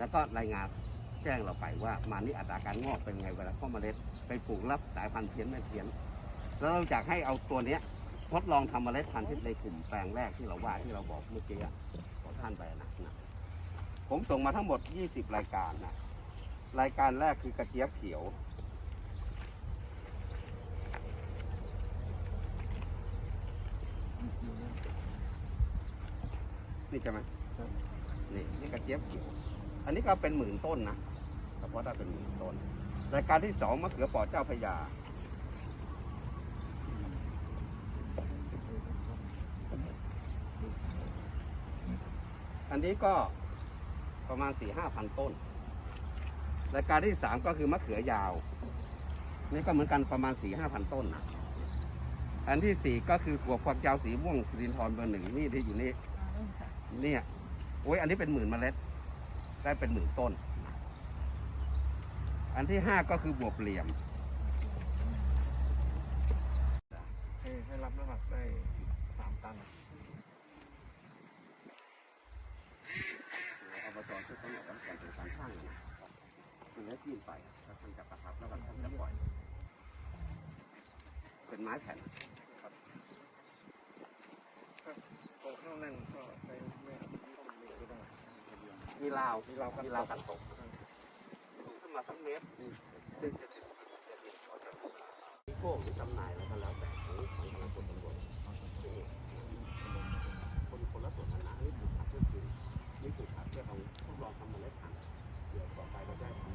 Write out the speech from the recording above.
แล้วก็รายงานแจ้งเราไปว่ามานี่อัตราการงอกเป็นไงเวลาเข้ามาเมล็ดไปปลูกรับสายพันธุ์เพี้ยนไม่เพี้ยน แล้วเราอยากให้เอาตัวเนี้ยทดลองทำเมล็ดพันธุ์ที่ในกลุ่มแปลงแรกที่เราว่าที่เราบอกเมื่อกี้อะบอกท่านไปนะนะผมส่งมาทั้งหมด 20 รายการนะรายการแรกคือกระเจี๊ยบเขียว นี่ใช่ไหมนี่นี่กระเจี๊ยบเขียว อันนี้ก็เป็นหมื่นต้นนะเฉพาะถ้าเป็นหมื่นต้นรายการที่สองมะเขือปอเจ้าพระยาอันนี้ก็ประมาณสี่ห้าพันต้น รายการที่สามก็คือมะเขือยาว นี่ก็เหมือนกันประมาณสี่ห้าพันต้นนะ อันที่สี่ก็คือถั่วฝักยาวสีม่วงสิรินทรเบอร์หนึ่งนี่ที่อยู่นี่ เนี่ย โอ้ยอันนี้เป็นหมื่นเมล็ด ได้เป็นหมื่นต้น อันที่ห้าก็คือบวบเหลี่ยม ให้ให้รับน้ำหนักได้สามตันอบตช่วยกำหนดการเป็นการสร้างนะคือให้ยื่นไปแล้วท่านจะประทับแล้วก็ท่านจะปล่อย เป็นไม้แผ่นตรงข้างนั่นก็ใช้ไม่ต้องมีก็ได้ มีลาวมีลาวกันมีลาวกันตกขึ้นมาสักเมตรดึงนี้จำนายอะไรก็แล้วแต่ของของทางกฎตคนละส่วนขนาดนี่ถูกขัดเพื่อคืนนี่ถูกขัดเพื่อเอาทดลองทำเมล็ดพันธุ์เดี๋ยวต่อไปเราได้